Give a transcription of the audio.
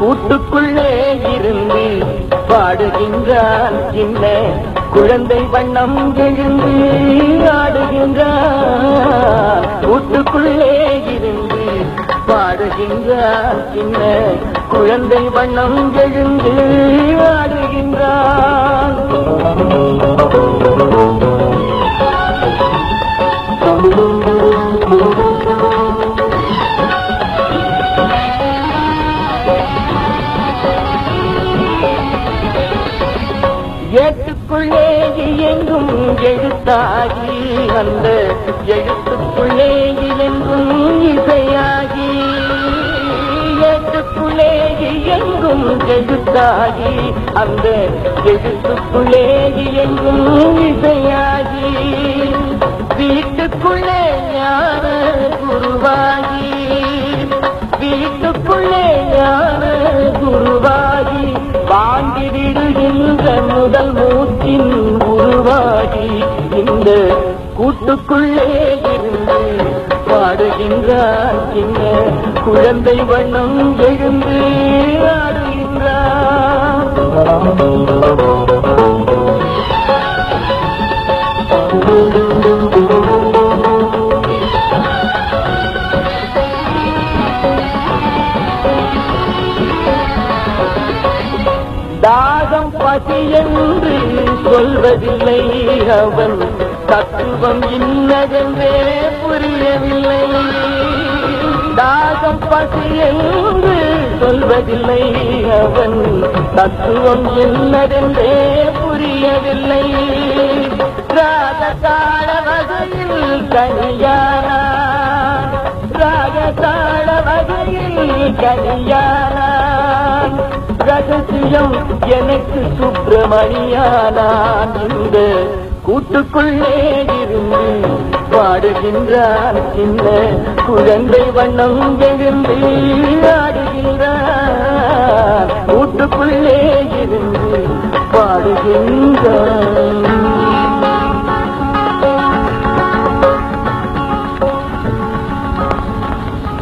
கூட்டுக்குள்ளே இருந்து பாடுகின்றான் சின்ன குழந்தை வண்ணம் எழுந்து ஆடுகின்றார் கூட்டுக்குள்ளே இருந்து பாடுகின்றார் சின்ன குழந்தை வண்ணம் எழுந்து ஆடுகின்றார் Thank you. ஏட்டுக்குள்ளே எங்கும் எழுத்தாகி அந்த எழுத்துக்குள்ளே எங்கும் இசையாகி. ஏட்டுக்குள்ளே எங்கும் எழுத்தாகி அந்த எழுத்துக்குள்ளே எங்கும் இந்த கூட்டுக்குள்ளே இருந்து பாடுகின்றார். சின்ன குழந்தை வண்ணம் எழுந்து ஆடுகின்றார். என்று சொல்வதில்லை. அவன் தத்துவம் இன்னதென்றே புரியவில்லை. தாகம் பசி என்று சொல்வதில்லை. அவன் தத்துவம் என்னதென்றே புரியவில்லை. ராகதாள வகையில் தனியானான் ராகதாள வகையில் கனியானான் ரகசியம் எனக்கு சுப்பிரமணியானான் இந்த கூட்டுக்குள்ளே இருந்து பாடுகின்றான். சின்ன குழந்தை வண்ணம் எழுந்து ஆடுகின்றான். கூட்டுக்குள்ளே இருந்து பாடுகின்றான்.